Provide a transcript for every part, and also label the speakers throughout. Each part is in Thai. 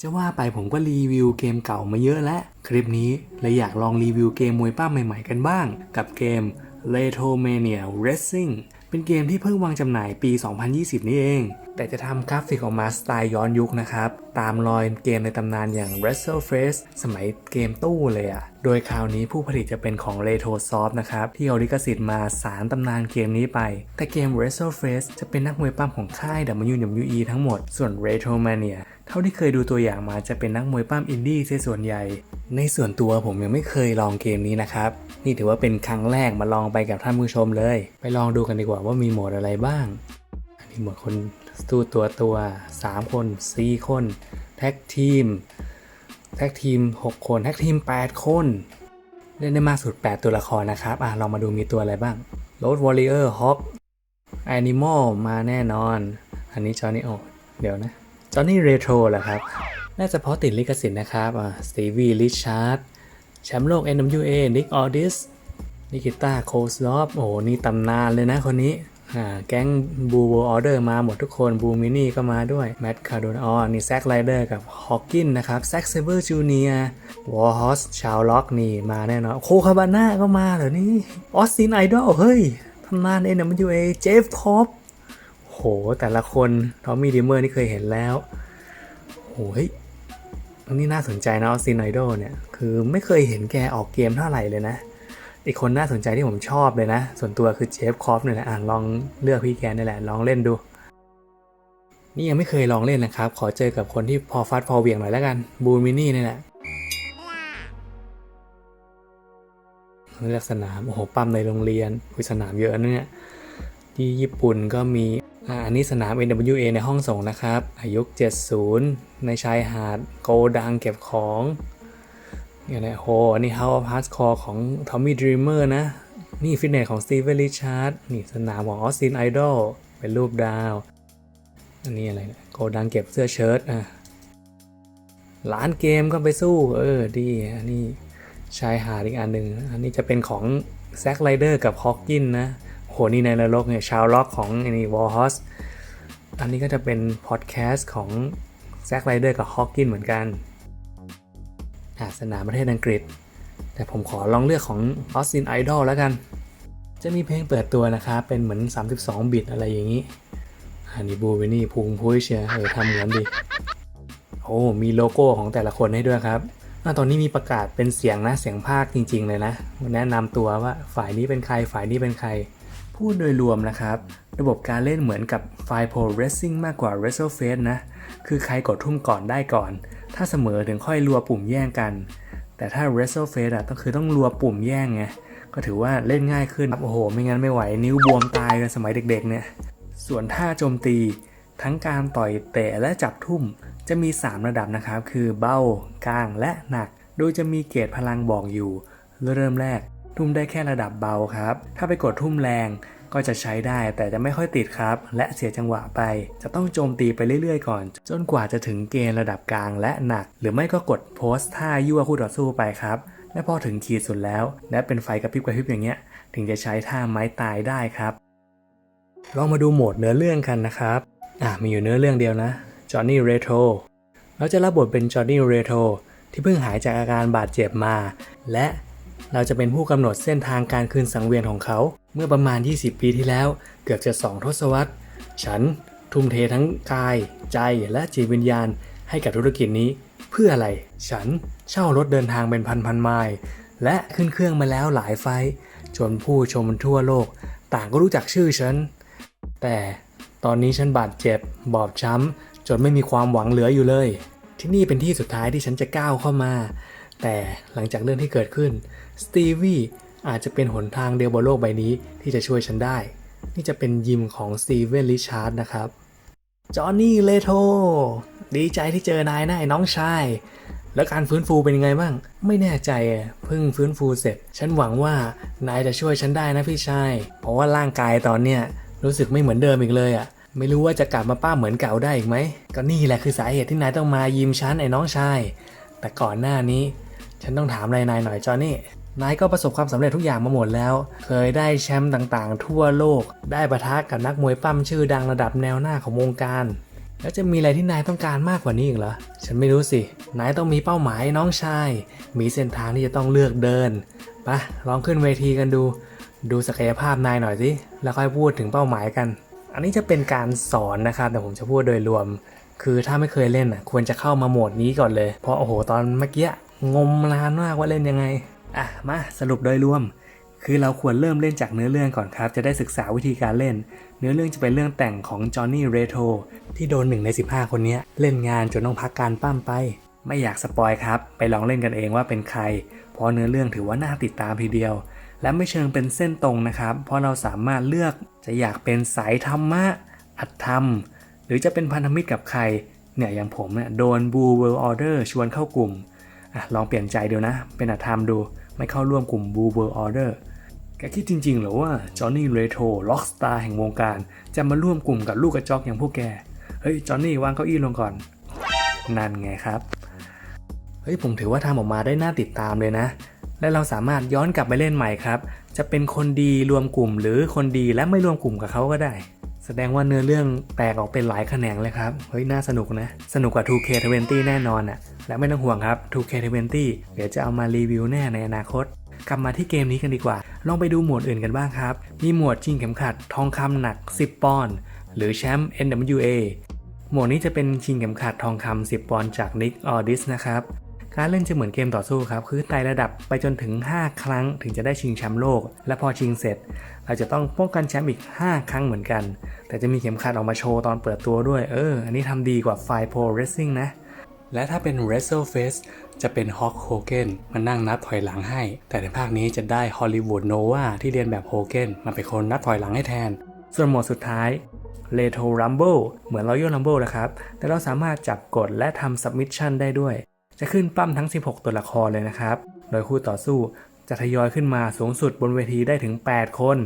Speaker 1: จะว่าไปผมก็รีวิวเกมเก่ามาเยอะแล้ว คลิปนี้เลยอยากลองรีวิวเกมมวยป้าใหม่ๆกันบ้าง กับเกม Retromania Racing เป็นเกมที่เพิ่งวางจำหน่ายปี 2020 นี่เอง แต่จะทำกราฟิกออกมาสไตล์ย้อนยุคนะครับ ตามรอยเกมในตำนานอย่าง Wrestle Face สมัยเกมตู้เลยอะโดยคราวนี้ผู้ผลิตจะเป็นของ Retro Soft นะครับ ที่เอาลิขสิทธิ์มาสารตำนานเกมนี้ไป แต่เกม Wrestle Face จะเป็นนักมวยปั้มของค่าย WWE ทั้งหมด ส่วน Retromania เท่าที่เคยดูตัวอย่างมาจะเป็นนักมวยปั้มอินดี้ซะส่วนใหญ่ ในส่วนตัวผมยังไม่เคยลองเกมนี้นะครับ นี่ถือว่าเป็นครั้งแรกมาลองไปกับท่านผู้ชมเลย ไปลองดูกันดีกว่าว่ามีโหมดอะไรบ้าง อันนี้โหมดคนสู้ตัวตัว3คน4คน แท็กทีม แท็กทีม 6 คน แท็กทีม 8 คน เล่นได้มากสุด 8 ตัวละครนะครับอะลองมาดูมีตัวอะไรบ้าง Road Warrior Hawk Animal มาแน่นอน อันนี้จอนี่โอเดี๋ยวนะจอนี่เรโทรเหรอครับ น่าจะเพราะติดลิขสิทธิ์นะครับอ่าสตีวีลิชาร์ดแชมป์โลก NWA นิกออดิสนิกิต้าโคสลอฟโอ้โหนี่ตำนานเลยนะคนนี้ อ่าแก๊งบูโวออเดอร์มาหมดทุกคนบูมินี่ก็มาด้วยแมตต์คาร์โดนอ๋อนี่แซกไรเดอร์กับฮอ w กินนะครับแซกเซเบอร์จูเนียวอร์ฮอสชาวล็อกนี่มาแน่นอนโคคาบาน่าก็มาเหรอนี่ออสตินไอดอลเฮ้ยตำนาน NWA เอเจฟคอปโหแต่ละคนทอมมี่ดิเมอร์นี่เคยเห็นแล้วโหยอันนี้น่าสนใจนะออสตินไอดอลเนี่ยคือไม่เคยเห็นแกออกเกมเท่าไหร่เลยนะ อีกคนน่าสนใจที่ผมชอบเลยนะ ส่วนตัวคือเจฟคอฟเนี่ยแหละอะลองเลือกพี่แกนี่แหละลองเล่นดู นี่ยังไม่เคยลองเล่นนะครับ ขอเจอกับคนที่พอฟัดพอเวียงหน่อยแล้วกันบูมินี่นี่แหละเลือกสนามโอ้โหปั๊มในโรงเรียนคุยสนามเยอะนะเนี่ยที่ญี่ปุ่นก็มีอันนี้สนาม NWA ในห้องส่งนะครับ อายุ 70 ในชายหาด โกดังเก็บของ เนี่ยนะโหอันนี้ House of Hardcore ของ Tommy Dreamer นะ นี่ฟิตเนสของ Steve Richard นี่สนามของ Austin Idol เป็นรูปดาว อันนี้อะไรนี่ยโกดังเก็บเสื้อเชิ้ตอะร้านเกมก็ไปสู้ เออ ดีอันนี้ชายหาดอีกอันหนึ่งอันนี้จะเป็นของแซ k ไรเดอร์กับฮอกกินนะโหนี่ในนรกเนี่ยชาวล็อกของอันนี้วอลฮอสอันนี้ก็จะเป็นพอดแคสต์ของแซ k ไรเดอร์กับฮอกกินเหมือนกัน สนามประเทศอังกฤษ แต่ผมขอลองเลือกของ Austin Idol แล้วกัน จะมีเพลงเปิดตัวนะครับ เป็นเหมือน 32 บิตอะไรอย่างนี้อันนี้บูวินี่พุงพุ้ยเชียเออทำเหมือนดี โอ้ มีโลโก้ของแต่ละคนให้ด้วยครับอตอนนี้มีประกาศเป็นเสียงนะ เสียงภาคจริง ๆ เลยนะ แนะนำตัวว่าฝ่ายนี้เป็นใครฝ่ายนี้เป็นใคร พูดโดยรวมนะครับ ระบบการเล่นเหมือนกับ f i โ Pro Racing มากกว่า Wrestle Face นะ คือใครกดทุ่มก่อนได้ก่อน ถ้าเสมอถึงค่อยรัวปุ่มแย่งกัน แต่ถ้า Wrestle Face อะต้องคือต้องรัวปุ่มแย่งไงก็ถือว่าเล่นง่ายขึ้นครับโอ้โห ไม่งั้นไม่ไหว นิ้วบวมตายกันสมัยเด็กๆเนี่ย ส่วนท่าโจมตี ทั้งการต่อยเตะและจับทุ่ม จะมี 3 ระดับนะครับ คือเบากลางและหนัก โดยจะมีเกจพลังบอกอยู่ เริ่มแรก ทุ่มได้แค่ระดับเบาครับ ถ้าไปกดทุ่มแรง ก็จะใช้ได้แต่จะไม่ค่อยติดครับ และเสียจังหวะไป จะต้องโจมตีไปเรื่อยๆ ก่อน จนกว่าจะถึงเกณฑ์ระดับกลางและหนัก หรือไม่ก็กดโพสท่ายั่วคู่ต่อสู้ไปครับและพอถึงขีดสุดแล้ว และเป็นไฟกระพริบกระพริบอย่างเงี้ย ถึงจะใช้ท่าไม้ตายได้ครับ ลองมาดูโหมดเนื้อเรื่องกันนะครับอะมีอยู่เนื้อเรื่องเดียวนะจอห์นนี่เรโทรเราจะรับบทเป็นจอห์นนี่เรโทรที่เพิ่งหายจากอาการบาดเจ็บมา และเราจะเป็นผู้กำหนดเส้นทางการคืนสังเวียนของเขา เมื่อประมาณ 20 ปีที่แล้ว เกือบจะ2ทศวรรษ ฉันทุ่มเททั้งกาย ใจและจิตวิญญาณ ให้กับธุรกิจนี้ เพื่ออะไร ฉันเช่ารถเดินทางเป็นพันพันไมล์และขึ้นเครื่องมาแล้วหลายไฟล์จนผู้ชมทั่วโลก ต่างก็รู้จักชื่อฉัน แต่ตอนนี้ฉันบาดเจ็บบอบช้ำ จนไม่มีความหวังเหลืออยู่เลย ที่นี่เป็นที่สุดท้ายที่ฉันจะก้าวเข้ามา แต่หลังจากเรื่องที่เกิดขึ้นสตีวี อาจจะเป็นหนทางเดียวบนโลกใบนี้ที่จะช่วยฉันได้ นี่จะเป็นยิมของสตีเวนริชาร์ดนะครับ จอห์นนี่เลโท ดีใจที่เจอนายนะไอ้น้องชาย แล้วการฟื้นฟูเป็นยังไงบ้าง ไม่แน่ใจอะเพิ่งฟื้นฟูเสร็จ ฉันหวังว่านายจะช่วยฉันได้นะพี่ชาย เพราะว่าร่างกายตอนเนี้ยรู้สึกไม่เหมือนเดิมอีกเลยอะ่ะไม่รู้ว่าจะกลับมาป้าเหมือนเก่าได้อีกไหม ก็นี่แหละคือสาเหตุที่นายต้องมายิมฉันไอ้น้องชาย แต่ก่อนหน้านี้ ฉันต้องถามอะไรนายหน่อยจอห์น นายก็ประสบความสำเร็จทุกอย่างมาหมดแล้ว เคยได้แชมป์ต่างๆ ทั่วโลก ได้ประทะกับนักมวยปั้มชื่อดังระดับแนวหน้าของวงการ แล้วจะมีอะไรที่นายต้องการมากกว่านี้อีกเหรอ ฉันไม่รู้สิ นายต้องมีเป้าหมายน้องชาย มีเส้นทางที่จะต้องเลือกเดินไปะลองขึ้นเวทีกันดู ดูศักยภาพนายหน่อยสิ แล้วค่อยพูดถึงเป้าหมายกัน อันนี้จะเป็นการสอนนะครับ แต่ผมจะพูดโดยรวม คือถ้าไม่เคยเล่นอะ ควรจะเข้ามาโหมดนี้ก่อนเลย เพราะโอ้โห ตอนเมื่อกี้งมนานมากว่าเล่นยังไง อะมาสรุปโดยรวม คือเราควรเริ่มเล่นจากเนื้อเรื่องก่อนครับ จะได้ศึกษาวิธีการเล่น เนื้อเรื่องจะเป็นเรื่องแต่งของจอห์นนี่เรโทที่โดนหนึ่งใน 15 คนนี้เล่นงานจนต้องพักการปั้มไป ไม่อยากสปอยครับ ไปลองเล่นกันเองว่าเป็นใคร เพราะเนื้อเรื่องถือว่าน่าติดตามทีเดียว และไม่เชิงเป็นเส้นตรงนะครับ เพราะเราสามารถเลือกจะอยากเป็นสายธรรมะ อัตธรรม หรือจะเป็นพันธมิตรกับใครเนี่ยอย่างผมเนี่ยโดน Blue World Order ชวนเข้ากลุ่มอะลองเปลี่ยนใจดูนะ เป็นอัตธรรมดู ไม่เข้าร่วมกลุ่ม Blue World Order แกคิดจริงๆเหรอว่าจอห์นนี่เรโทล็อกสตาร์แห่งวงการ จะมาร่วมกลุ่มกับลูกกระจอกอย่างพวกแก เฮ้ย จอห์นนี่วางเก้าอี้ลงก่อน นั่นไงครับ เฮ้ย ผมถือว่าทำออกมาได้น่าติดตามเลยนะ และเราสามารถย้อนกลับไปเล่นใหม่ครับ จะเป็นคนดีรวมกลุ่มหรือคนดีและไม่รวมกลุ่มกับเขาก็ได้ แสดงว่าเนื้อเรื่องแตกออกเป็นหลายแขนงเลยครับ เฮ้ย น่าสนุกนะ สนุกกว่า 2K20 แน่นอนอะ่ะ และไม่ต้องห่วงครับ 2K20 เดี๋ยวจะเอามารีวิวแน่ในอนาคต กลับมาที่เกมนี้กันดีกว่า ลองไปดูหมวดอื่นกันบ้างครับ มีหมวดชิงเข็มขัด ทองคำหนัก 10 ปอนด์ หรือแชมป์ NWA หมวดนี้จะเป็นชิงเข็มขัดทองคำ10 ปอนด์จาก Nick Aldis นะครับ การเล่นจะเหมือนเกมต่อสู้ครับ คือไต่ระดับไปจนถึง 5 ครั้งถึงจะได้ชิงแชมป์โลก และพอชิงเสร็จ เราจะต้องป้องกันแชมป์อีก 5 ครั้งเหมือนกัน แต่จะมีเข็มขัดออกมาโชว์ตอนเปิดตัวด้วย เออ อันนี้ทำดีกว่า f i Pro Wrestling นะ และถ้าเป็น WrestleFest จะเป็น Hulk Hogan มานั่งนับถอยหลังให้ แต่ในภาคนี้จะได้ Hollywood Nova ที่เรียนแบบ Hogan มาเป็นคนนับถอยหลังให้แทน ส่วนโหมดสุดท้าย r e t o Rumble เหมือน Royal Rumble นะครับ แต่เราสามารถจับกดและทำ Submission ได้ด้วย จะขึ้นปั้มทั้ง 16 ตัวละครเลยนะครับ โดยคู่ต่อสู้จะทยอยขึ้นมาสูงสุดบนเวทีได้ถึง 8 คน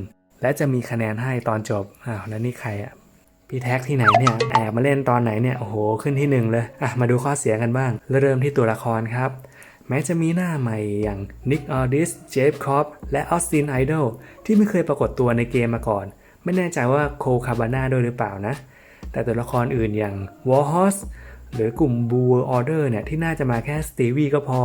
Speaker 1: และจะมีคะแนนให้ตอนจบ อ้าวแล้วนี่ใครอะ พี่แท็กที่ไหนเนี่ย แอบมาเล่นตอนไหนเนี่ย โอ้โห ขึ้นที่หนึ่งเลย อะ มาดูข้อเสียกันบ้าง เริ่มที่ตัวละครครับ แม้จะมีหน้าใหม่อย่าง Nick Aldis, Jeff Cobb และ Austin Idol ที่ไม่เคยปรากฏตัวในเกมมาก่อน ไม่แน่ใจว่าโคคาบาน่าด้วยหรือเปล่านะ แต่ตัวละครอื่นอย่าง Warhorse หรือกลุ่ม Blue World Order เนี่ยที่น่าจะมาแค่สตีวีก็พอ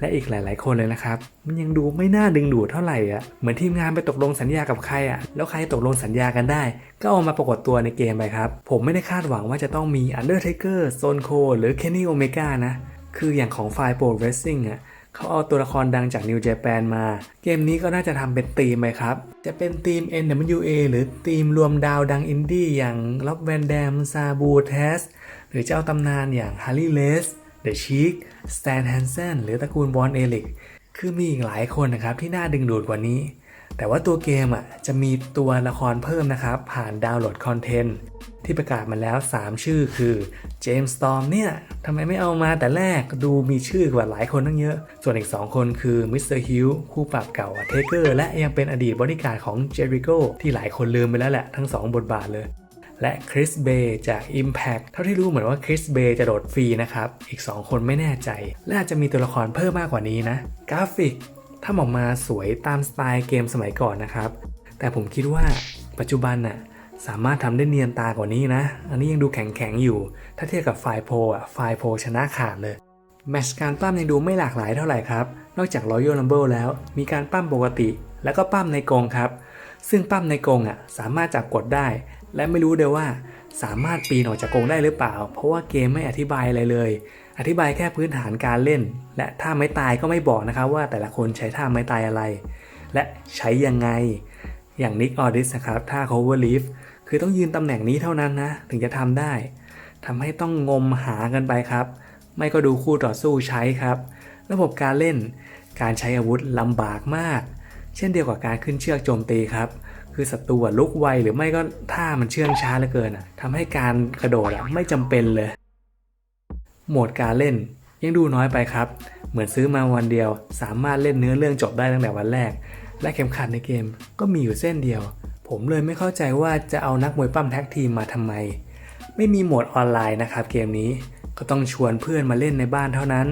Speaker 1: และอีกหลาย ๆ คนเลยนะครับ มันยังดูไม่น่าดึงดูดเท่าไหร่อะเหมือนทีมงานไปตกลงสัญญากับใครอะแล้วใครตกลงสัญญากันได้ ก็เอามาปรากฏตัวในเกมไปครับ ผมไม่ได้คาดหวังว่าจะต้องมี Undertaker, Stone Cold หรือ Kenny Omega นะ คืออย่างของ f i Pro Wrestling อะเขาเอาตัวละครดังจาก New Japan มา เกมนี้ก็น่าจะทำเป็นธีมไหมครับ จะเป็นธีม NWA หรือธีมรวมดาวดังอินดี้อย่างล็อบแวนแดมซาบูเทส หรือเจ้าตำนานอย่างฮาร์ l ี y เลสเดอะชีคสแตนแฮนเซนหรือตระกูลบอลเอลิกคือมีอีกหลายคนนะครับที่น่าดึงดูดกว่านี้ แต่ว่าตัวเกมอะจะมีตัวละครเพิ่มนะครับ ผ่านดาวน์โหลดคอนเทนต์ที่ประกาศมาแล้ว 3 ชื่อคือเจมส์ t อมเนี่ยทำไมไม่เอามาแต่แรกดูมีชื่อกว่าหลายคนตั้งเยอะ ส่วนอีก 2 คนคือมิสเตอร์ฮิลคู่ปรับเก่าเทเกอร์และยังเป็นอดีตบริการของเจริโกที่หลายคนลืมไปแล้วแหละทั้ง 2 บทบาทเลย และคริสเบย์จาก Impact เท่าที่รู้เหมือนว่าคริสเบย์จะโดดฟรีนะครับ อีก 2 คนไม่แน่ใจ และอาจจะมีตัวละครเพิ่มมากกว่านี้นะ กราฟิกถ้าออกมาสวยตามสไตล์เกมสมัยก่อนนะครับ แต่ผมคิดว่าปัจจุบันน่ะสามารถทำได้เนียนตากว่านี้นะ อันนี้ยังดูแข็งๆอยู่ ถ้าเทียบกับไฟโพอะไฟโพชนะขาดเลย แมชการปั้มยังดูไม่หลากหลายเท่าไหร่ครับ นอกจาก Royal Rumble แล้ว มีการปั้มปกติ แล้วก็ปั้มในกรงครับ ซึ่งปั้มในกรงอะสามารถจับกดได้ และไม่รู้เดียวว่าสามารถปีนออกจากกรงได้หรือเปล่า เพราะว่าเกมไม่อธิบายอะไรเลย อธิบายแค่พื้นฐานการเล่น และท่าไม้ตายก็ไม่บอกนะครับว่าแต่ละคนใช้ท่าไม้ตายอะไร และใช้ยังไง อย่าง Nick Aldis นะครับท่า cover leaf คือต้องยืนตำแหน่งนี้เท่านั้นนะ ถึงจะทำได้ทำให้ต้องงมหากันไปครับ ไม่ก็ดูคู่ต่อสู้ใช้ครับ ระบบการเล่น การใช้อาวุธลำบากมาก เช่นเดียวกับการขึ้นเชือกโจมตีครับ คือศัตรูลุกไวหรือไม่ก็ท่ามันเชื่องช้าเหลือเกินอะทำให้การกระโดดอะไม่จำเป็นเลย โหมดการเล่นยังดูน้อยไปครับ เหมือนซื้อมาวันเดียว สามารถเล่นเนื้อเรื่องจบได้ตั้งแต่วันแรก และเข็มขัดในเกมก็มีอยู่เส้นเดียว ผมเลยไม่เข้าใจว่าจะเอานักมวยปั้มแท็กทีมมาทำไม ไม่มีโหมดออนไลน์นะครับเกมนี้ก็ต้องชวนเพื่อนมาเล่นในบ้านเท่านั้น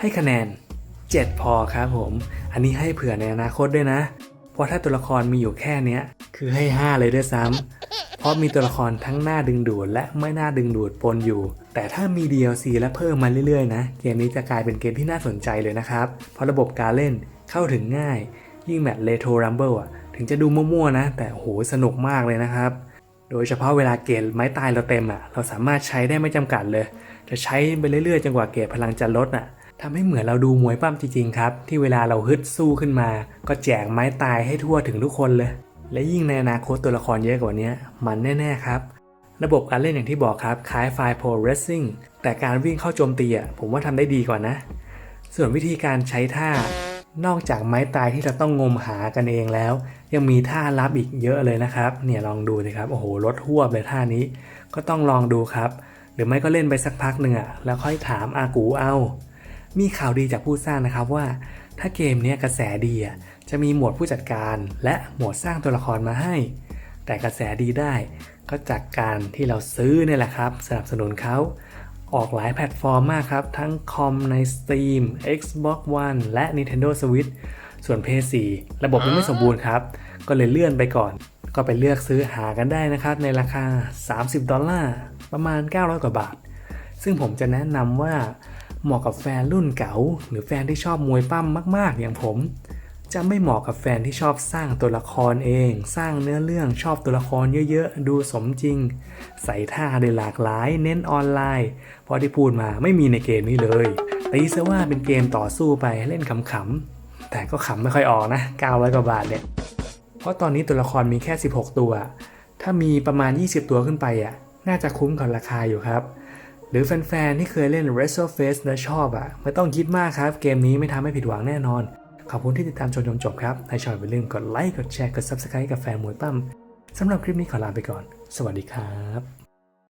Speaker 1: ให้คะแนน 7 พอครับผม อันนี้ให้เผื่อในอนาคตด้วยนะ เพราะถ้าตัวละครมีอยู่แค่เนี้ย คือให้ 5 เลยด้วยซ้ำเพราะมีตัวละครทั้งน่าดึงดูดและไม่น่าดึงดูดปนอยู่ แต่ถ้ามี DLC และเพิ่มมาเรื่อยๆนะ เกมนี้จะกลายเป็นเกมที่น่าสนใจเลยนะครับ เพราะระบบการเล่นเข้าถึงง่าย ยิ่งแมตช์เลโทรัมเบิลอะ ถึงจะดูมั่วๆนะ แต่โหสนุกมากเลยนะครับ โดยเฉพาะเวลาเกรดไม้ตายเราเต็มอะ เราสามารถใช้ได้ไม่จำกัดเลย จะใช้ไปเรื่อยๆจนกว่าเกรดพลังจะลดอะทำให้เหมือนเราดูมวยปั้มจริงๆครับ ที่เวลาเราฮึดสู้ขึ้นมา ก็แจกไม้ตายให้ทั่วถึงทุกคนเลย และยิ่งในอนาคตตัวละครเยอะกว่านี้มันแน่ ๆ ครับ ระบบการเล่นอย่างที่บอกครับคล้ายไฟโพเรสซิ่งแต่การวิ่งเข้าโจมตีอะผมว่าทำได้ดีกว่านะ ส่วนวิธีการใช้ท่านอกจากไม้ตายที่เราต้องงมหากันเองแล้ว ยังมีท่ารับอีกเยอะเลยนะครับ เนี่ยลองดูสิครับโอ้โหลดหวบเลยท่านี้ ก็ต้องลองดูครับ หรือไม่ก็เล่นไปสักพักหนึ่งอะแล้วค่อยถามอากูเอา มีข่าวดีจากผู้สร้างนะครับว่า ถ้าเกมนี้กระแสดีจะมีหมวดผู้จัดการและหมวดสร้างตัวละครมาให้ แต่กระแสดีได้ก็จากการที่เราซื้อเนี่ยแหละครับ สนับสนุนเขาออกหลายแพลตฟอร์มมากครับ ทั้งคอมใน Steam Xbox One และ Nintendo Switch ส่วน PS4 ระบบยังไม่สมบูรณ์ครับ ก็เลยเลื่อนไปก่อน ก็ไปเลือกซื้อหากันได้นะครับ ในราคา 30 ดอลลาร์ ประมาณ 900 กว่าบาท ซึ่งผมจะแนะนำว่า เหมาะกับแฟนรุ่นเก๋าหรือแฟนที่ชอบมวยปั้มมาก ๆ อย่างผม จะไม่เหมาะกับแฟนที่ชอบสร้างตัวละครเอง สร้างเนื้อเรื่องชอบตัวละครเยอะๆ ดูสมจริง ใส่ท่าได้หลากหลาย เน้นออนไลน์ เพราะที่พูดมาไม่มีในเกมนี้เลยตีซะว่าเป็นเกมต่อสู้ไปเล่นขำๆแต่ก็ขำไม่ค่อยออกนะ900กว่าบาทเนี่ยเพราะตอนนี้ตัวละครมีแค่ 16 ตัว ถ้ามีประมาณ 20 ตัวขึ้นไปอะน่าจะคุ้มกับราคาอยู่ครับ หรือแฟนๆที่เคยเล่น r e s t l e Face และชอบอะ ไม่ต้องคิดมากครับ เกมนี้ไม่ทำให้ผิดหวังแน่นอน ขอบคุณที่ติดตามชมจนจบครับถ้าชอบอย่าลืมกดไลค์กดแชร์กด Subscribe กับแฟนมวยปั้มสำหรับคลิปนี้ขอลาไปก่อน สวัสดีครับ